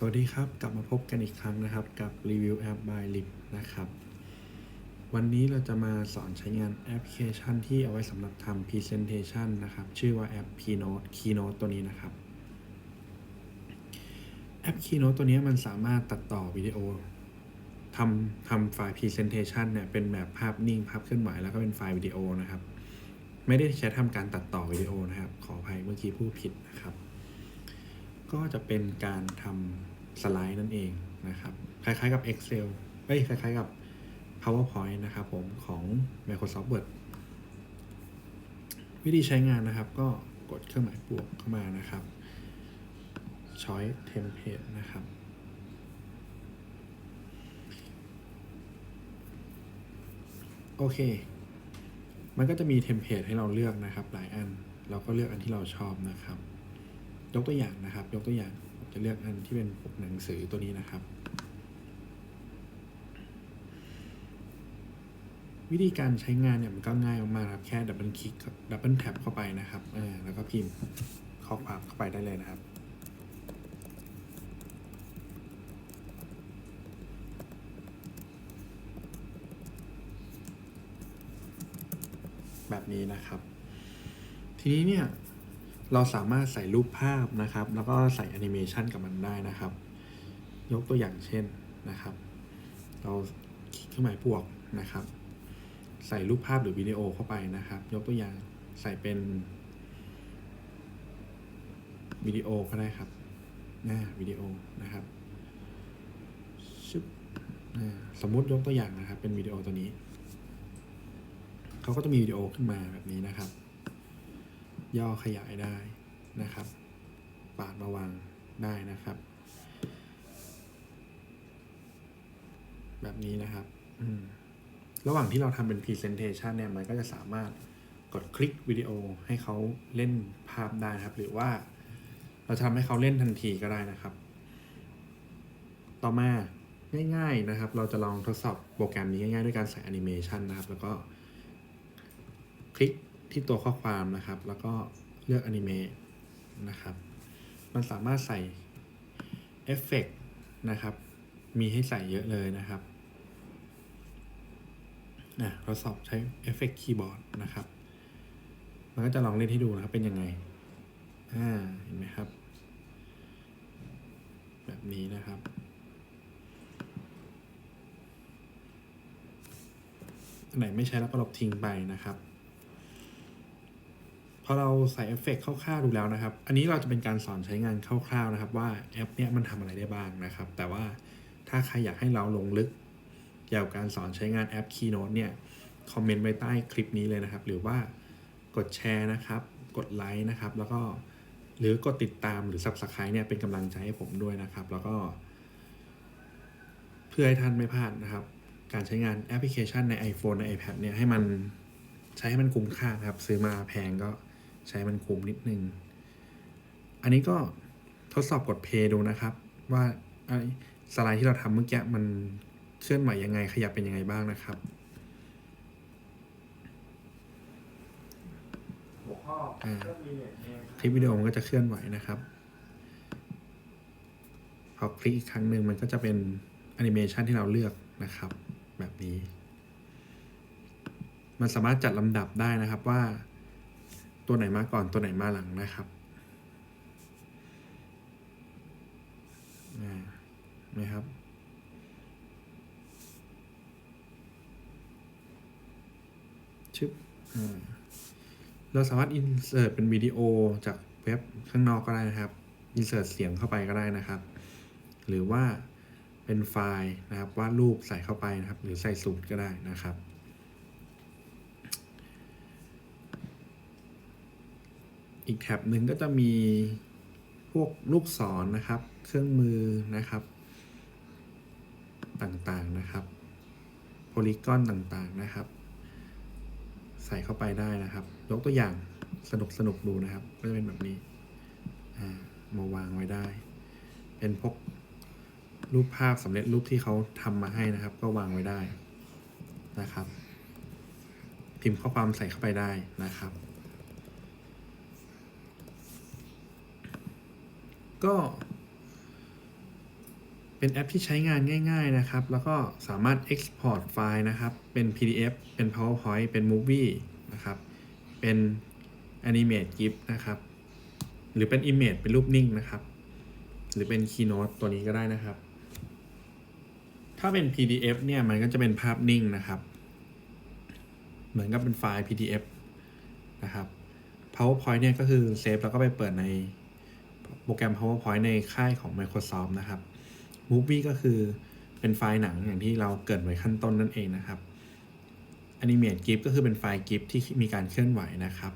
สวัสดีครับ กลับมาพบกันอีกครั้งนะครับ กับรีวิวแอป by Lip นะครับ วันนี้เราจะมาสอนใช้งานแอปพลิเคชันที่เอาไว้สำหรับทำ Presentation นะครับ ชื่อว่าแอป Keynote Keynote ตัวนี้นะครับ แอป Keynote ตัวนี้มันสามารถตัดต่อวิดีโอทำทำไฟล์ Presentation เนี่ยเป็นแบบภาพนิ่ง ภาพเคลื่อนไหวแล้วก็เป็นไฟล์วิดีโอนะครับ ไม่ได้ใช้ทำการตัดต่อวิดีโอนะครับ ขออภัยเมื่อกี้พูดผิดนะครับ ก็จะเป็นการทำสไลด์นั่นเองนะครับ คล้ายๆกับ Excel เอ้ยคล้ายๆกับ PowerPoint นะครับผมของ Microsoft Word วิธีใช้งานนะครับก็กดเครื่องหมายบวกเข้ามานะครับ Choice Template นะครับ โอเค มันก็จะมีเทมเพลตให้เราเลือกนะครับ หลายอัน เราก็เลือกอันที่เราชอบนะครับ ยกตัวอย่างนะครับ ยกตัวอย่างจะเลือกอันที่เป็นปกหนังสือตัวนี้นะครับ วิธีการใช้งานเนี่ยมันก็ง่ายมากๆครับ แค่ดับเบิลคลิกดับเบิลแท็บเข้าไปนะครับอ่าแล้วก็พิมพ์ข้อความเข้าไปได้เลยนะครับแบบนี้นะครับ ทีนี้เนี่ย เราสามารถใส่รูปภาพนะครับ แล้วก็ใส่แอนิเมชันกับมันได้นะครับ ยกตัวอย่างเช่นนะครับ เราคลิกเครื่องหมายบวกนะครับ ใส่รูปภาพหรือวิดีโอเข้าไปนะครับ ยกตัวอย่างใส่เป็นวิดีโอก็ได้ครับหน้าวิดีโอนะครับชึบอ่าสมมุติยกตัวอย่างนะครับ เป็นวิดีโอตัวนี้ เขาก็จะมีวิดีโอขึ้นมาแบบนี้นะครับ ย่อขยายได้นะครับ ปาดมาวางได้นะครับ แบบนี้นะครับ ระหว่างที่เราทำเป็น Presentation เนี่ย มันก็จะสามารถกดคลิกวิดีโอให้เขาเล่นภาพได้นะครับ หรือว่าเราทำให้เขาเล่นทันทีก็ได้นะครับ ต่อมาง่ายๆนะครับ เราจะลองทดสอบโปรแกรมนี้ง่ายๆ ด้วยการใส่แอนิเมชันนะครับ แล้วก็คลิก ที่ตัวข้อความนะครับ แล้วก็เลือกอนิเมะนะครับ มันสามารถใส่เอฟเฟกนะครับ มีให้ใส่เยอะเลยนะครับนะทดสอบใช้เอฟเฟกคีย์บอร์ดนะครับ มันก็จะลองเล่นให้ดูนะครับ เป็นยังไง อ่า เห็นไหมครับ แบบนี้นะครับอันไหนไม่ใช้แล้วก็ลบทิ้งไปนะครับ พอเราใส่เอฟเฟกคร่าวๆดูแล้วนะครับ อันนี้เราจะเป็นการสอนใช้งานคร่าวๆนะครับ ว่าแอปเนี้ยมันทำอะไรได้บ้างนะครับ แต่ว่าถ้าใครอยากให้เราลงลึกเกี่ยวกับการสอนใช้งานแอป Keynote เนี่ย คอมเมนต์ไว้ใต้คลิปนี้เลยนะครับ หรือว่ากดแชร์นะครับ กดไลค์นะครับ แล้วก็หรือกดติดตามหรือ Subscribe เนี่ยเป็นกำลังใจให้ผมด้วยนะครับ แล้วก็ เพื่อให้ท่านไม่พลาดนะครับ การใช้งานแอปพลิเคชันใน iPhone ใน iPad เนี่ยให้มันใช้ให้มันคุ้มค่านะครับ ซื้อมาแพงก็ ใช้มันคุ้มนิดนึง อันนี้ก็ทดสอบกดเพย์ดูนะครับ ว่าสไลด์ที่เราทำเมื่อกี้มันเคลื่อนไหวยังไงขยับเป็นยังไงบ้างนะครับคลิปวิดีโอมันก็จะเคลื่อนไหวนะครับพอคลิกอีกครั้งหนึ่งมันก็จะเป็นแอนิเมชันที่เราเลือกนะครับ แบบนี้ มันสามารถจัดลำดับได้นะครับว่า ตัวไหนมาก่อนตัวไหนมาหลังนะครับอ่าไหมครับ ชึบเราสามารถ insert เป็นวิดีโอจากเว็บข้างนอกก็ได้นะครับ insert เสียงเข้าไปก็ได้นะครับ หรือว่าเป็นไฟล์นะครับวาดรูปใส่เข้าไปนะครับ หรือใส่สูตรก็ได้นะครับ อีกแท็บหนึ่งก็จะมีพวกลูกศรนนะครับ เครื่องมือนะครับ ต่างๆนะครับโพลีกอนต่างๆนะครับ ใส่เข้าไปได้นะครับ ยกตัวอย่างสนุกสนุกดูนะครับ ก็จะเป็นแบบนี้มาวางไว้ได้ เป็นพวกรูปภาพสำเร็จรูปที่เขาทำมาให้นะครับ ก็วางไว้ได้นะครับ พิมพ์ข้อความใส่เข้าไปได้นะครับ ก็ เป็นแอปที่ใช้งานง่าย ๆนะครับ แล้วก็สามารถ Export ไฟล์นะครับ เป็น PDF เป็น PowerPoint เป็น Movie นะครับ เป็น Animate GIF นะครับ หรือเป็น Image เป็นรูปนิ่งนะครับ หรือเป็น Keynote ตัวนี้ก็ได้นะครับ ถ้าเป็น PDF เนี่ยมันก็จะเป็นภาพนิ่งนะครับ เหมือนกับเป็นไฟล์ PDF นะครับ PowerPoint เนี่ยก็คือเซฟแล้วก็ไปเปิดใน โปรแกรม PowerPoint ในค่ายของ Microsoft นะครับ Movie ก็คือเป็นไฟล์หนังอย่างที่เราเกิดไว้ขั้นต้นนั่นเองนะครับ Animate GIF ก็คือเป็นไฟล์ GIF ที่มีการเคลื่อนไหวนะครับ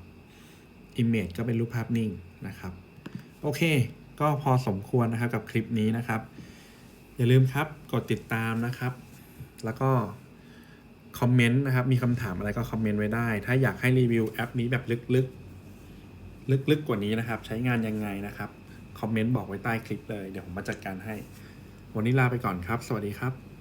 Image ก็เป็นรูปภาพนิ่งนะครับ โอเค ก็พอสมควรนะครับกับคลิปนี้นะครับ อย่าลืมครับกดติดตามนะครับ แล้วก็คอมเมนต์นะครับ มีคำถามอะไรก็คอมเมนต์ไว้ได้ ถ้าอยากให้รีวิวแอปนี้แบบลึกๆ ลึกๆกว่านี้นะครับ ใช้งานยังไงนะครับ คอมเมนต์บอกไว้ใต้คลิปเลย เดี๋ยวผมมาจัดการให้ วันนี้ลาไปก่อนครับ สวัสดีครับ